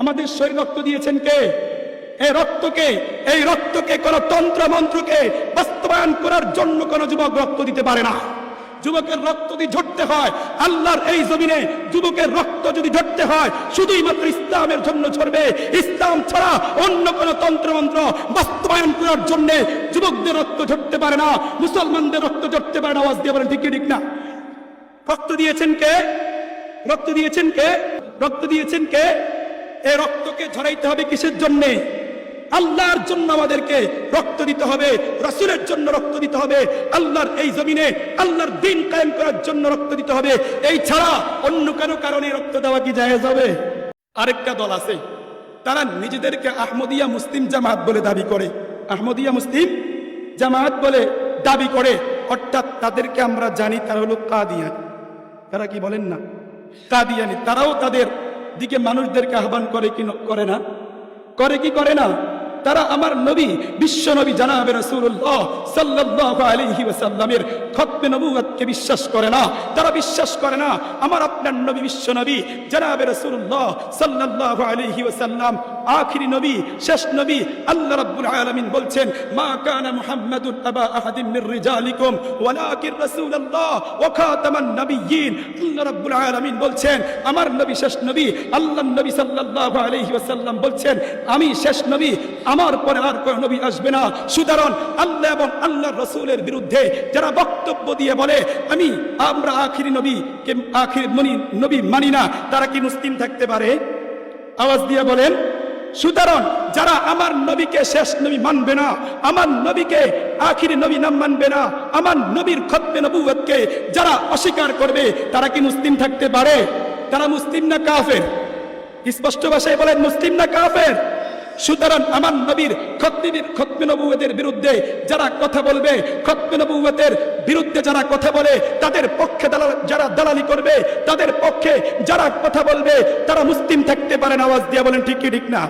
আমাদের শরীর রক্ত দিয়েছেন কে? এই রক্তকে এই রক্তকে কোন তন্ত্র মন্ত্রকে বাস্তবায়ন করার জন্য কোন যুবক রক্ত দিতে পারে না। যুবকের রক্ত যদি ঝরতে হয়, আল্লাহর এই জমিনে যুবকের রক্ত যদি ঝরতে হয়, শুধুই মাত্র ইসলামের জন্য ঝরবে। ইসলাম ছাড়া অন্য কোন তন্ত্রমন্ত্র বাস্তবায়ন করার জন্য যুবকদের রক্ত ঝরতে পারে না, মুসলমানদের রক্ত ঝরতে পারে না, আওয়াজ দিয়ে বলেন, ঠিক ঠিক না? রক্ত দিয়েছেন কে? রক্ত দিয়েছেন কে? রক্ত দিয়েছেন কে? এই রক্তকে ঝরাইতে হবে কিসের জন্যে? আল্লাহর জন্য আমাদেরকে রক্ত দিতে হবে, রাসূলের জন্য রক্ত দিতে হবে, আল্লাহর এই জমিনে আল্লাহর দিন কায়েম করার জন্য রক্ত দিতে হবে। এই ছাড়া অন্য কারও কারণে রক্ত দেওয়া কি জায়েজ হবে? আরেকটা দল আছে, তারা নিজেদেরকে আহমদিয়া মুসলিম জামাত বলে দাবি করে। আহমদিয়া মুসলিম জামাত বলে দাবি করে, অর্থাৎ তাদেরকে আমরা জানি তারা হলো কাদিয়ান। তারা কি বলেন না? কাদিয়ানি, তারাও তাদের দিকে মানুষদেরকে আহ্বান করে কি করে না? করে কি করে না? তারা আমার নবী, বিশ্ব নবী জানাবে রসুল্লাহ সাল্লাহ আলিহি ওয়াসাল্লামের খতমে নবুয়তকে বিশ্বাস করে না। তারা বিশ্বাস করে না, আমার আপনার নবী বিশ্ব নবী, জানাবে রাসূলুল্লাহ সাল্লাল্লাহু আলাইহি ওয়াসাল্লাম, আখিরি নবী, শেষ নবী আল্লাহ রাব্বুল আলামিন বলছেন, মা কানা মুহাম্মাদুন আবা আহাদিন মির রিজালিকুম, ওয়ালাকিন রাসূলুল্লাহ ওয়া খাতামান নাবিয়্যিন। আল্লাহ রাব্বুল আলামিন বলছেন, আমার নবী শেষ নবী, আল্লাহ নবী সাল্লাল্লাহু আলাইহি ওয়াসাল্লাম বলছেন, আমি শেষ নবী, আমার পরে আর কোন নবী আসবে না। সুতরাং আল্লাহ এবং আল্লাহর রসুলের বিরুদ্ধে যারা বক্তব্য দিয়ে বলে, আমি, আমরা আখিরি নবী কে, আখিরি নবী নবী মানি না। তারা কি মুসলিম থাকতে পারে? আওয়াজ দিয়ে বলেন, সুতরাং যারা আমার নবীকে শেষ নবী মানবে না, আমার নবীকে আখিরি নবী নাম মানবে না, আমার নবীর খতমে নবুয়তকে যারা অস্বীকার করবে, তারা কি মুসলিম থাকতে পারে? তারা মুসলিম না কাফের? স্পষ্ট ভাষায় বলেন, মুসলিম না কাফের? সুতরাং আমার নবীর খতমির খতমে নবুয়তের বিরুদ্ধে যারা কথা বলবে খতমে নবুয়তের বিরুদ্ধে যারা কথা বলে, তাদের পক্ষে দালাল, যারা দালালি করবে, তাদের পক্ষে যারা কথা বলবে, তারা মুসলিম থাকতে পারেন আওয়াজ দিয়ে বলেন ঠিক কি ঠিক না?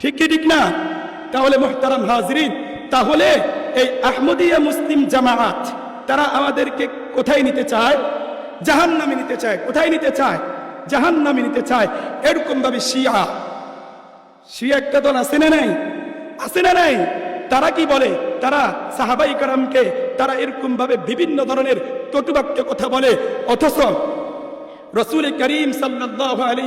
ঠিক কি ঠিক না? তাহলে মোহতারাম হাজরিন, তাহলে এই আহমদিয়া মুসলিম জামায়াত, তারা আমাদেরকে কোথায় নিতে চায়? জাহান নামে নিতে চায়। কোথায় নিতে চায়? জাহান নামে নিতে চায়। এরকম ভাবে শিয়া শিয়া একটা দল আছে না নাই? আছে না নাই? তারা কি বলে? তারা সাহাবাই কারামকে তারা এরকম ভাবে বিভিন্ন ধরনের কটুবাক্য কথা বলে। অথচ রসুল করিম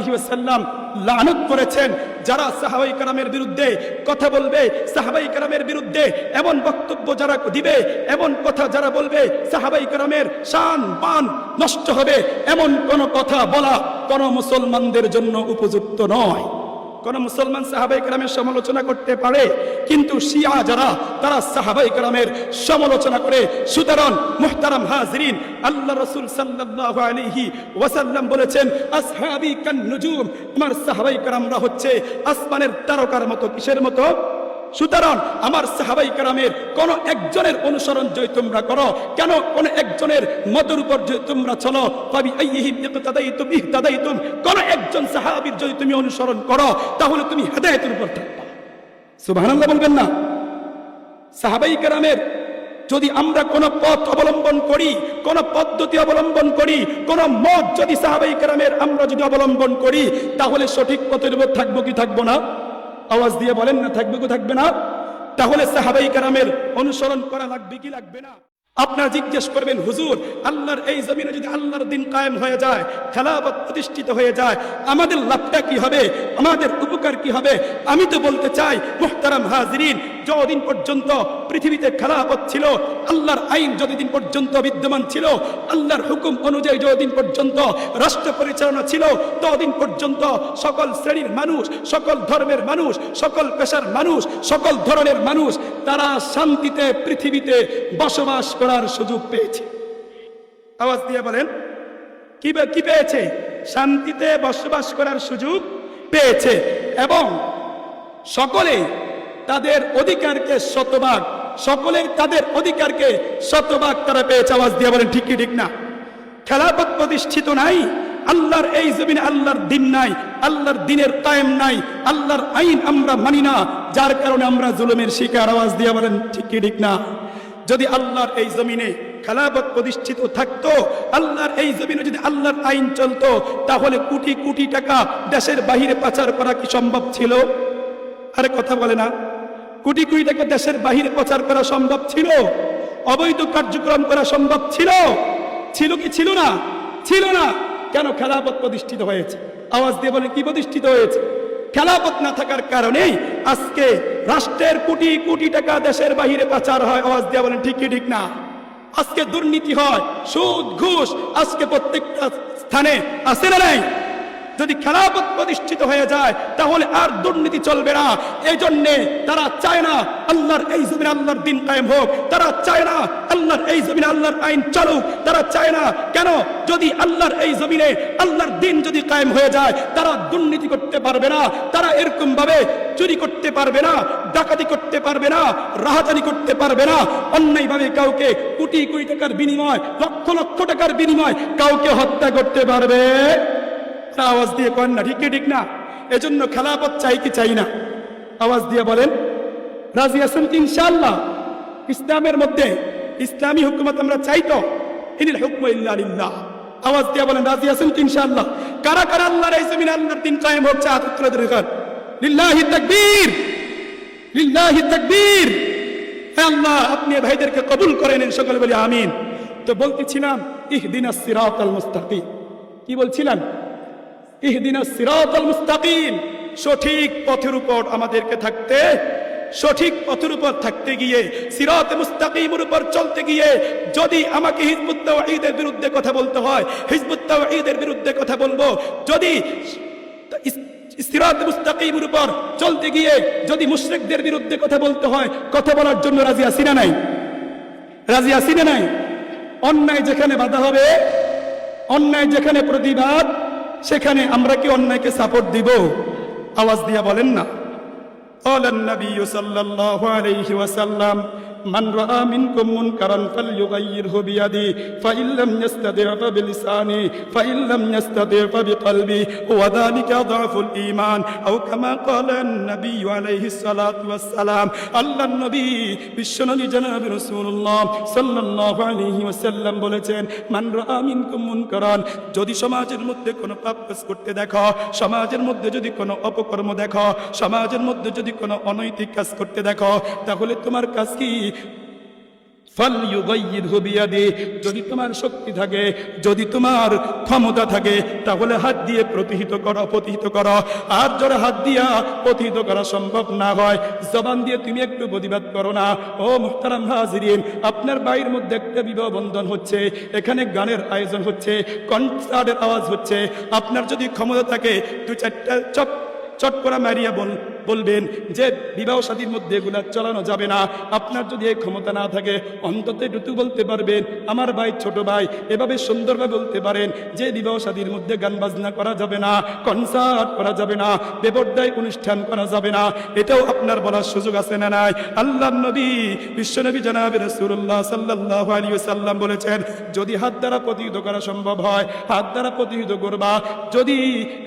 ওয়াসাল্লাম লানত করেছেন, যারা সাহাবাই কারামের বিরুদ্ধে কথা বলবে, সাহাবাই কারামের বিরুদ্ধে এমন বক্তব্য যারা দিবে, এমন কথা যারা বলবে, সাহাবাই কারামের শান পান নষ্ট হবে। এমন কোন কথা বলা কোন মুসলমানদের জন্য উপযুক্ত নয়। কোন মুসলমান সাহাবাই কালামের সমালোচনা করতে পারে, কিন্তু শিয়া যারা, তারা সাহাবাই কালামের সমালোচনা করে, সুতরাং মুহতারাম হাজরিন, আল্লাহ রসুল সাল্লাহ আলিহি ওয়াসাল্লাম বলেছেন, আসহাবি কান্নুজুম আমার সাহাবাই কালামরা হচ্ছে আসমানের তারকার মতো, কিসের মতো? সুতরাং আমার সাহাবাই কারামের কোন একজনের অনুসরণ যদি তোমরা করো, কেন কোন একজনের মতের উপর যদি তোমরা চলো আইহিম কোন একজন সাহাবীর যদি তুমি অনুসরণ করো, তাহলে তুমি হেদায়েতের উপর থাকবা। সুবহানাল্লাহ বলবেন না। সাহাবাই কারামের যদি আমরা কোন পথ অবলম্বন করি, কোন পদ্ধতি অবলম্বন করি, কোন মত যদি সাহাবাই কারামের আমরা যদি অবলম্বন করি, তাহলে সঠিক পথের উপর থাকব কি থাকব না? আওয়াজ দিয়ে বলেন না, থাকবে কো থাকবে না। তাহলে সাহাবাই কারামের অনুসরণ করা লাগবে, কি লাগবে না? আপনারা জিজ্ঞেস করবেন, হুজুর, আল্লাহর এই জমিনে যদি আল্লাহর দিন কায়েম হয়ে যায়, খেলাফত প্রতিষ্ঠিত হয়ে যায়, আমাদের লাভটা কি হবে? আমাদের উপকার কি হবে? আমি তো বলতে চাই, মুহতারাম হাজরিন যতদিন পর্যন্ত পৃথিবীতে খেলাফত ছিল, আল্লাহর আইন যতদিন পর্যন্ত বিদ্যমান ছিল, আল্লাহর হুকুম অনুযায়ী যতদিন পর্যন্ত রাষ্ট্র পরিচালনা ছিল, ততদিন পর্যন্ত সকল শ্রেণির মানুষ, সকল ধর্মের মানুষ, সকল পেশার মানুষ, সকল ধরনের মানুষ, তারা শান্তিতে পৃথিবীতে বসবাস করার সুযোগ পেয়েছে। আওয়াজ দিয়ে বলেন, কি কি পেয়েছে? শান্তিতে বসবাস করার সুযোগ পেয়েছে এবং সকলে তাদের অধিকারকে শতভাগ সকলে তাদের অধিকারকে শতভাগ তারা পেয়েছে। আওয়াজ দিয়ে বলেন, ঠিক কি, ঠিক না? খেলাপথ প্রতিষ্ঠিত নাই, আল্লাহর এই জমিনে আল্লাহর দিন নাই, আল্লাহর দিনের কায়েম নাই, আল্লাহর আইন আমরা মানি না, যার কারণে আমরা জুলুমের শিকার। আওয়াজ দিয়ে বলেন, ঠিক কি, ঠিক না? যদি আল্লাহর এই জমিনে খেলাফত প্রতিষ্ঠিত থাকতো, আল্লাহর এই জমিনে যদি আল্লাহর আইন চলতো, তাহলে কোটি কোটি টাকা দেশের বাহিরে পাচার করা কি সম্ভব ছিল? আরে কথা বলে না। কোটি কোটি টাকা দেশের বাহিরে প্রচার করা সম্ভব ছিল? অবৈধ কার্যক্রম করা সম্ভব ছিল? ছিল কি ছিল না? ছিল না। কেন খেলাপথ প্রতিষ্ঠিত হয়েছে? আওয়াজ দিয়ে বলে কি প্রতিষ্ঠিত হয়েছে? খেলাপথ না থাকার কারণেই আজকে রাষ্ট্রের কোটি কোটি টাকা দেশের বাহিরে পাচার হয়। আওয়াজ দিয়ে বলেন, ঠিক কি, ঠিক না? আজকে দুর্নীতি হয়, সুদ, ঘুষ, আজকে প্রত্যেকটা স্থানে আসে না নাই? যদি খেলাপথ প্রতিষ্ঠিত হয়ে যায়, তাহলে আর দুর্নীতি চলবে না। এই জন্যে তারা চায় না আল্লাহর এই জমিনে আল্লাহর দিন কায়েম হোক। তারা চায় না আল্লাহর এই জমিনে আল্লাহর আইন চলুক। তারা চায় না কেন? যদি আল্লাহর এই জমিনে আল্লাহর দিন যদি কায়েম হয়ে যায়, তারা দুর্নীতি করতে পারবে না। তারা এরকম ভাবে চুরি করতে পারবে না, ডাকাতি করতে পারবে না, রাহাজানি করতে পারবে না। অন্যায়ভাবে কাউকে কোটি কোটি টাকার বিনিময়, লক্ষ লক্ষ টাকার বিনিময় কাউকে হত্যা করতে পারবে। তা আওয়াজ দিয়ে কন না, ঠিক ঠিক না? এজন্য খেলাপথ চাই কি চাই না? আওয়াজ দিয়ে বলেন, রাজি আছেন কি ইনশাআল্লাহ? ইসলামের মধ্যে ইসলামী হুকুমত আমরা চাই তো? ইনিল হুকম লিল্লাহ। আওয়াজ দিয়ে বলেন, রাজি আছেন কি ইনশাআল্লাহ? কারা কারা আল্লাহর এই জমিনে আল্লাহর দিন কায়েম হচ্ছে? হাত তুলে ধরে খান লিল্লাহি তাকবীর! লিল্লাহি তাকবীর! হে আল্লাহ, আপনি ভাইদেরকে কবুল করেন সকলে বলি আমিন। তো বলতেছিলাম, ইহদিনাস সিরাতাল মুস্তাকিম। কি বলছিলাম? সঠিক পথের উপর আমাদেরকে থাকতে, সঠিক পথের উপর থাকতে গিয়ে, সিরাত মুস্তাকিমের উপর চলতে গিয়ে, যদি আমাকে হিজবুত ঈদের বিরুদ্ধে কথা বলতে হয়, হিজবুত ঈদের বিরুদ্ধে কথা বলব, যদি সিরাত মুস্তাকিমের উপর চলতে গিয়ে, যদি মুশরিকদের বিরুদ্ধে কথা বলতে হয়, কথা বলার জন্য রাজি আছি না নাই? রাজি আছি না নাই? অন্যায় যেখানে বাধা হবে, অন্যায় যেখানে প্রতিবাদ সেখানে আমরা কি অন্যায়কে সাপোর্ট দিব আওয়াজ দিয়া বলেন না قال النبي صلى الله عليه وسلم من رأى منكم منكرا فليغيره بيده فإن لم يستطع فبلسانه فإن لم يستطع فبقلبه وذلك ضعف الإيمان أو كما قال النبي عليه الصلاة والسلام الله النبي বিশ্বনবী জনাব রাসূলুল্লাহ সাল্লাল্লাহু আলাইহি ওয়াসাল্লাম বলেছেন মান রাআ মিনকুম মুনকারান যদি সমাজের মধ্যে কোনো পাপ কাজ করতে দেখো সমাজের মধ্যে যদি কোনো অপকর্ম দেখো সমাজের মধ্যে যদি কোনো অনৈতিক কাজ করতে দেখো তাহলে তোমার কাজ কি ফালইউগাইয়িরহু বিয়াদি যদি তোমার শক্তি থাকে, যদি তোমার ক্ষমতা থাকে, তাহলে হাত দিয়ে প্রতিহিত করো প্রতিহিত করো। আর যারা হাত দিয়া প্রতিহিত করা সম্ভব না হয়, জবান দিয়ে তুমি একটু প্রতিবাদ করো না। ও মুহতারাম হাজিরিন, আপনার বাড়ির মধ্যে একটা বিবাহ বন্ধন হচ্ছে, এখানে গানের আয়োজন হচ্ছে, কনসার্টের আওয়াজ হচ্ছে। আপনার যদি ক্ষমতা থাকে দু চারটা চপ চট করা মারিয়া বল বলবেন যে বিবাহ সাদীর মধ্যে এগুলা চালানো যাবে না। আপনার যদি এই ক্ষমতা না থাকে, অন্তত একটু বলতে পারবেন, আমার ভাই, ছোট ভাই, এভাবে সুন্দরভাবে বলতে পারেন যে বিবাহ সাদীর মধ্যে গান বাজনা করা যাবে না, কনসার্ট করা যাবে না বেবর্দায় অনুষ্ঠান করা যাবে না। এটাও আপনার বলার সুযোগ আছে না নাই? আল্লাহ নবী বিশ্বনবী জনাব রসুল্লাহ সাল্লাহ আলী সাল্লাম বলেছেন, যদি হাত দ্বারা প্রতিহিত করা সম্ভব হয়, হাত দ্বারা প্রতিহিত করবা। যদি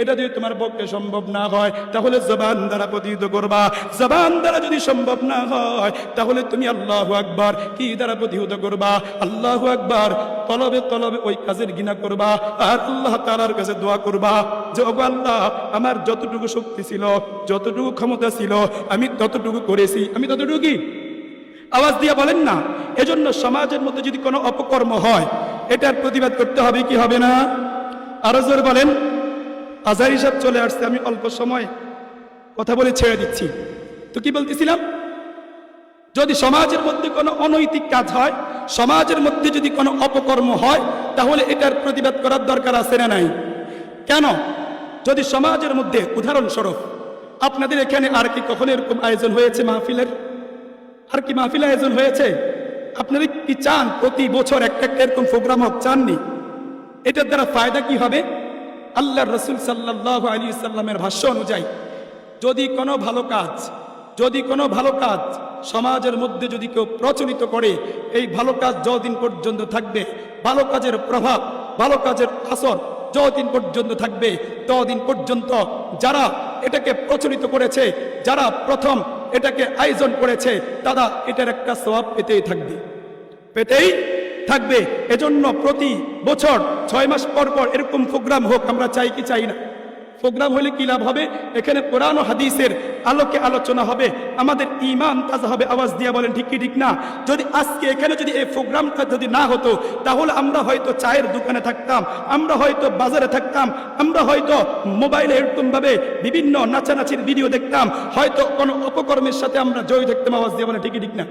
এটা যদি তোমার পক্ষে সম্ভব না হয়, তাহলে জবান দ্বারা প্রতিহিত করবা। জবান দ্বারা যদি সম্ভব না হয়, তাহলে তুমি আল্লাহ আকবার কি দ্বারা প্রতিহিত করবা? আল্লাহ আকবার তলবে তলবে ওই কাজের গিনা করবা আর আল্লাহ তালার কাছে দোয়া করবা যে, ওগো আল্লাহ, আমার যতটুকু শক্তি ছিল, যতটুকু ক্ষমতা ছিল, আমি ততটুকু করেছি। আমি ততটুকু আওয়াজ দিয়ে বলেন না। এজন্য সমাজের মধ্যে যদি কোনো অপকর্ম হয়, এটার প্রতিবাদ করতে হবে, কি হবে না? আরও জোর বলেন। আজার হিসাব চলে আসছে, আমি অল্প সময় কথা বলে ছেড়ে দিচ্ছি। তো কি বলতেছিলাম? যদি সমাজের মধ্যে কোনো অনৈতিক কাজ হয়, সমাজের মধ্যে যদি কোনো অপকর্ম হয়, তাহলে এটার প্রতিবাদ করার দরকার আছে না নাই? কেন? যদি সমাজের মধ্যে, উদাহরণস্বরূপ, আপনাদের এখানে আর কি কখনো এরকম আয়োজন হয়েছে মাহফিলের? আর কি মাহফিল আয়োজন হয়েছে? আপনারা কি চান প্রতি বছর একটা একটা এরকম প্রোগ্রাম হোক, চাননি? এটার দ্বারা ফায়দা কি হবে? আল্লাহ রসুল সাল্লাহ আলী সাল্লামের ভাষ্য অনুযায়ী যদি কোনো ভালো কাজ, যদি কোনো ভালো কাজ সমাজের মধ্যে যদি কেউ প্রচলিত করে, এই ভালো কাজ যতদিন পর্যন্ত থাকবে, ভালো কাজের প্রভাব, ভালো কাজের আসর যতদিন পর্যন্ত থাকবে, ততদিন পর্যন্ত যারা এটাকে প্রচলিত করেছে, যারা প্রথম এটাকে আয়োজন করেছে, তারা এটার একটা স্বভাব পেতেই থাকবে। পেতেই থাকবে। এজন্য প্রতি বছর ছয় মাস পর পর এরকম প্রোগ্রাম হোক, আমরা চাই কি চাই না। প্রোগ্রাম হলে কি লাভ হবে? এখানে কোরআন ও হাদিসের আলোকে আলোচনা হবে। আমাদের ইমান তাজা হবে, আওয়াজ দিয়ে বলেন, ঠিক কি, ঠিক না? যদি আজকে এখানে যদি এই প্রোগ্রামটা যদি না হতো, তাহলে আমরা হয়তো চায়ের দোকানে থাকতাম, আমরা হয়তো বাজারে থাকতাম, আমরা হয়তো মোবাইলে এরকমভাবে বিভিন্ন নাচানাচির ভিডিও দেখতাম, হয়তো কোনো অপকর্মের সাথে আমরা জয় থাকতাম, আওয়াজ দিয়ে বলেন, ঠিক কি, ঠিক না?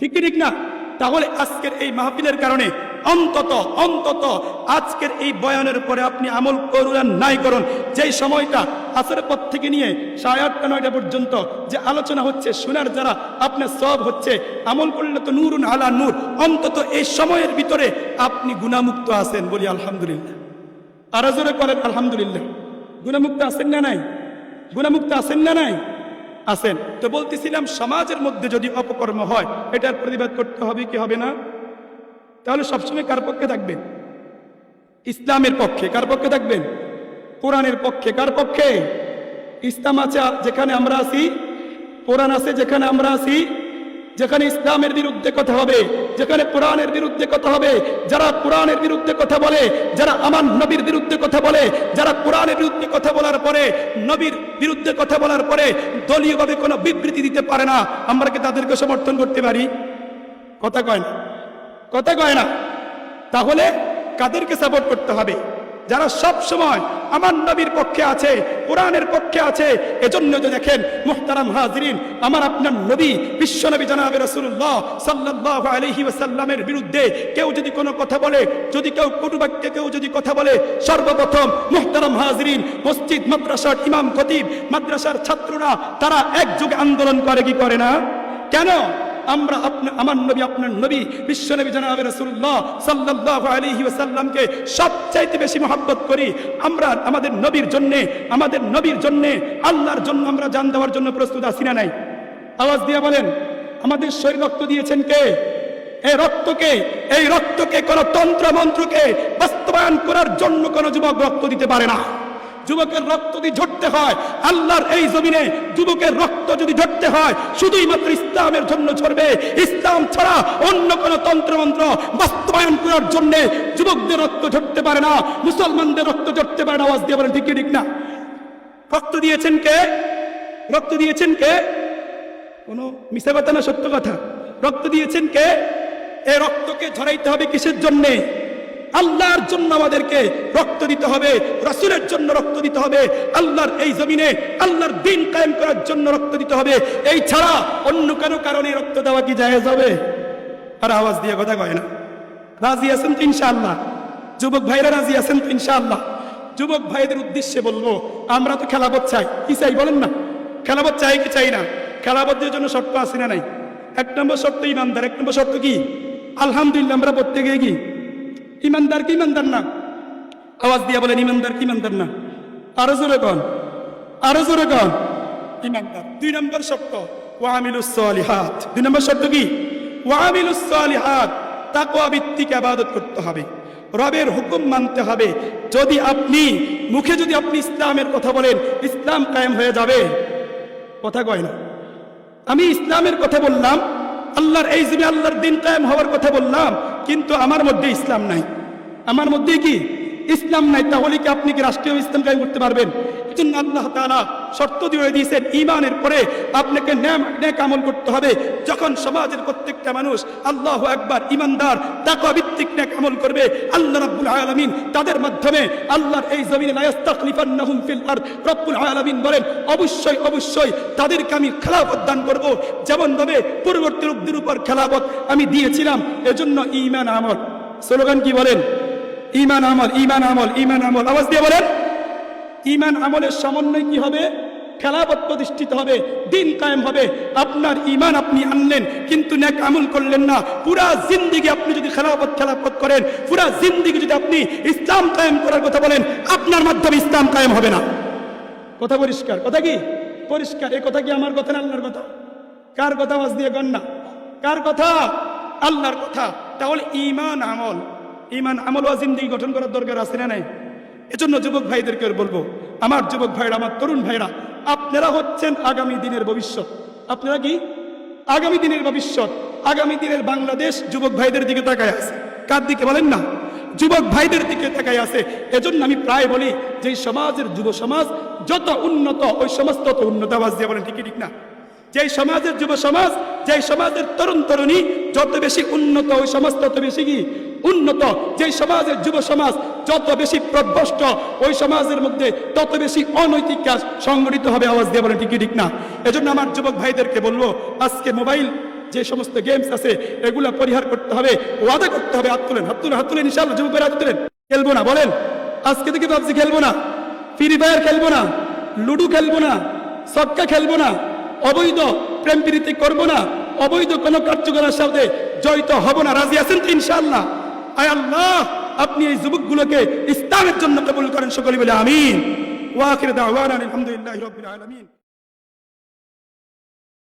ঠিক কি, ঠিক না? তাহলে আজকের এই মাহফিলের কারণে অন্তত অন্তত আজকের এই বয়ানের পরে আপনি আমল করুন আর নাই করুন। যেই সময়টা আসরের পর থেকে নিয়ে সাড়ে আটটা, নয়টা পর্যন্ত যে আলোচনা হচ্ছে, শোনার যারা আপনার সব হচ্ছে, আমল করলে তো নূরুন আলা নূর। অন্তত এই সময়ের ভিতরে আপনি গুণামুক্ত আছেন বলি আলহামদুলিল্লাহ। আরও জোরে করেন আলহামদুলিল্লাহ। গুণামুক্ত আছেন না নাই? গুণামুক্ত আছেন না নাই? আছেন। তো বলতেছিলাম, সমাজের মধ্যে যদি অপকর্ম হয়, এটার প্রতিবাদ করতে হবে কি হবে না? তাহলে সবসময় কার পক্ষে থাকবেন? ইসলামের পক্ষে, কার পক্ষে থাকবেন? কোরআনের পক্ষে, কার পক্ষে? ইসলাম আছে যেখানে আমরা আছি, কোরআন আছে যেখানে আমরা আছি, যেখানে ইসলামের বিরুদ্ধে কথা হবে, যেখানে কোরআনের বিরুদ্ধে কথা হবে, যারা কোরআনের বিরুদ্ধে কথা বলে, যারা আমার নবীর বিরুদ্ধে কথা বলে, যারা কোরআনের বিরুদ্ধে কথা বলার পরে, নবীর বিরুদ্ধে কথা বলার পরে দলীয়ভাবে কোনো বিবৃতি দিতে পারে না, আমরা কি তাদেরকে সমর্থন করতে পারি? কথা কয় না। কথা কয় না। তাহলে কাদেরকে সাপোর্ট করতে হবে? যারা সব সময় আমার নবীর পক্ষে আছে, কোরআনের পক্ষে আছে, এজন্য তো দেখেন, মুহতারাম হাজরিন, আমার আপনার নবী, বিশ্ব নবী জানাবে রসুল্লাহ সাল্লাহ আলহি ওয়াসাল্লামের বিরুদ্ধে কেউ যদি কোনো কথা বলে, যদি কেউ কটুবাক্যে কেউ যদি কথা বলে, সর্বপ্রথম মুহতারাম হাজরিন, মসজিদ, মাদ্রাসার ইমাম খতিব, মাদ্রাসার ছাত্ররা, তারা একযোগে আন্দোলন করে, কি করে না? কেন? আমরা আপনার আমার নবী, আপনার নবী, বিশ্ব নবী জানাবে রসুল্লাহ সাল্লাহ আলহি ওসাল্লামকে সবচাইতে বেশি মহাব্বত করি। আমরা আমাদের নবীর জন্যে, আমাদের নবীর জন্যে, আল্লাহর জন্য আমরা জান দেওয়ার জন্য প্রস্তুত আছি না নাই? আওয়াজ দিয়ে বলেন, আমাদের শরীর রক্ত দিয়েছেন কে? এই রক্তকে এই রক্তকে কোন তন্ত্র মন্ত্রকে বাস্তবায়ন করার জন্য কোন যুবক রক্ত দিতে পারে না। যুবকের রক্ত যদি ঝরতে হয়, আল্লাহর এই জমিনে যুবকের রক্ত যদি ঝরতে হয়, শুধুই মাত্র ইসলামের জন্য ঝরবে। ইসলাম ছাড়া অন্য কোন তন্ত্রমন্ত্র বাস্তবায়ন করার জন্য যুবকদের রক্ত ঝরতে পারে না, মুসলমানদের রক্ত ঝরতে পারে না, আওয়াজ দিয়ে বলেন, ঠিক কি, ঠিক না? রক্ত দিয়েছেন কে? রক্ত দিয়েছেন কে? কোনো মিশা কথা না সত্য কথা? রক্ত দিয়েছেন কে? এই রক্তকে ঝরাইতে হবে কিসের জন্যে? আল্লাহর জন্য আমাদেরকে রক্ত দিতে হবে, রাসূলের জন্য রক্ত দিতে হবে, আল্লাহর এই জমিনে আল্লাহর দিন কায়েম করার জন্য রক্ত দিতে হবে। এই ছাড়া অন্য কারও কারণে রক্ত দেওয়া কি জায়েজ হবে? আর আওয়াজ দিয়ে কথা কয় না। রাজি আছেন তো ইনশাআল্লাহ? যুবক ভাইরা রাজি আছেন তো ইনশাআল্লাহ? যুবক ভাইদের উদ্দেশ্যে বলব, আমরা তো খেলাপথ চাই। কি চাই বলেন না? খেলাপথ চাই কি চাই না? খেলাপথের জন্য শর্ত আছে না নাই? এক নম্বর শর্ত ইমানদার, এক নম্বর শর্ত কি? আলহামদুলিল্লাহ আমরা প্রত্যেকে কি? ইমানদার কি ইমানদার না? আওয়াজ দিয়ে বলেন, ইমানদার কি ইমানদার না? আরও জোরে কন, আরও জোরে কন। ইমানদার, দুই নম্বর শব্দ ওয়ামিলুস সালিহাত। দুই নম্বর শর্ত কি? ওয়ামিলুস সালিহাত, তাকওয়া ভিত্তিক ইবাদত করতে হবে। রবের হুকুম মানতে হবে। যদি আপনি, মুখে যদি আপনি ইসলামের কথা বলেন, ইসলাম কায়েম হয়ে যাবে। কথা কয় না। আমি ইসলামের কথা বললাম, আল্লাহর এই জমি আল্লাহর দিন কায়েম হওয়ার কথা বললাম কিন্তু আমার মধ্যে ইসলাম নাই। আমার মধ্যে কি? ইসলাম নাই, তাহলে কি আপনি কি রাষ্ট্রীয় ইসলাম কায়েম করতে পারবেন? এজন্য আল্লাহ তাআলা শর্ত দিয়ে দিয়েছেন ইমানের পরে আপনাকে ন্যাম নেক আমল করতে হবে। যখন সমাজের প্রত্যেকটা মানুষ আল্লাহ একবার ইমানদার তাকওয়া ভিত্তিক নেক আমল করবে, আল্লাহ রাব্বুল আলামিন তাদের মাধ্যমে আল্লাহর এই জমিনে ফিল আরদ। রব্বুল আলামিন বলেন, অবশ্যই অবশ্যই তাদেরকে আমি খেলাফত দান করব। যেমন ভাবে পূর্ববর্তী লোকদের উপর খেলাফত আমি দিয়েছিলাম, এজন্য ইমান আমল। স্লোগান কি বলেন? ঈমান আমল, ইমান আমল ইমান আমল। আওয়াজ দিয়ে বলেন, ইমান আমলের সমন্বয় কি হবে? খেলাপথ প্রতিষ্ঠিত হবে, দিন কায়েম হবে। আপনার ঈমান আপনি আনলেন, কিন্তু নেক আমল করলেন না। পুরা জিন্দিগি আপনি যদি খেলাপথ খেলাপথ করেন, পুরা জিন্দিগি যদি আপনি ইসলাম কায়েম করার কথা বলেন, আপনার মাধ্যমে ইসলাম কায়েম হবে না। কথা পরিষ্কার? কথা কি? পরিষ্কার। এই কথা কি আমার কথা না আল্লাহর কথা? কার কথা? আওয়াজ দিয়ে গণ না। কার কথা? আল্লাহর কথা। তাহলে ইমান আমল। ঈমান আমল ও জিন্দিগি গঠন করার দরকার আছে না নাই? এজন্য যুবক ভাইদেরকে বলব, আমার যুবক ভাইরা, আমার তরুণ ভাইরা, আপনারা হচ্ছেন আগামী দিনের ভবিষ্যৎ। আপনারা কি? আগামী দিনের ভবিষ্যৎ। আগামী দিনের বাংলাদেশ যুবক ভাইদের দিকে তাকায় আছে। কার দিকে বলেন না? যুবক ভাইদের দিকে তাকাই আছে। এজন্য আমি প্রায় বলি যে সমাজের যুব সমাজ, যত উন্নত, ওই সমাজ তত উন্নত। আওয়াজ দিয়ে বলেন, ঠিকই, ঠিক না? যেই সমাজের যুব সমাজ, যেই সমাজের তরুণ তরুণী যত বেশি উন্নত, ওই সমাজ তত বেশি কি? উন্নত, যেই সমাজের যুব সমাজ যত বেশি প্রভ্রষ্ট, ওই সমাজের মধ্যে তত বেশি অনৈতিক কাজ সংগঠিত হবে আওয়াজ দিয়ে বলেন, ঠিকই ঠিক না। এজন্য আমার যুবক ভাইদেরকে বলব, আজকে মোবাইল যে সমস্ত গেমস আছে, এগুলা পরিহার করতে হবে, ওয়াদা করতে হবে, হাত তুলেন হাত তুলেন হাত তুলেন ইনশাল্লাহ যুবকের হাত তুলেন। খেলব না, বলেন, আজকে থেকে ভাবছি খেলব না। ফ্রি ফায়ার খেলব না লুডু খেলব না সক্কা খেলব না, অবৈধ প্রেম প্রীতি করব না, অবৈধ কোনো কার্যকলার সাথে জড়িত হব না, রাজি আছেন তো ইনশাআল্লাহ? আয় আল্লাহ, আপনি এই যুবকগুলোকে ইসলামের জন্য কবুল করেন, সকলে বলে আমিন। ওয়াখির দাওয়ান আলহামদুলিল্লাহ রবিল আলামিন।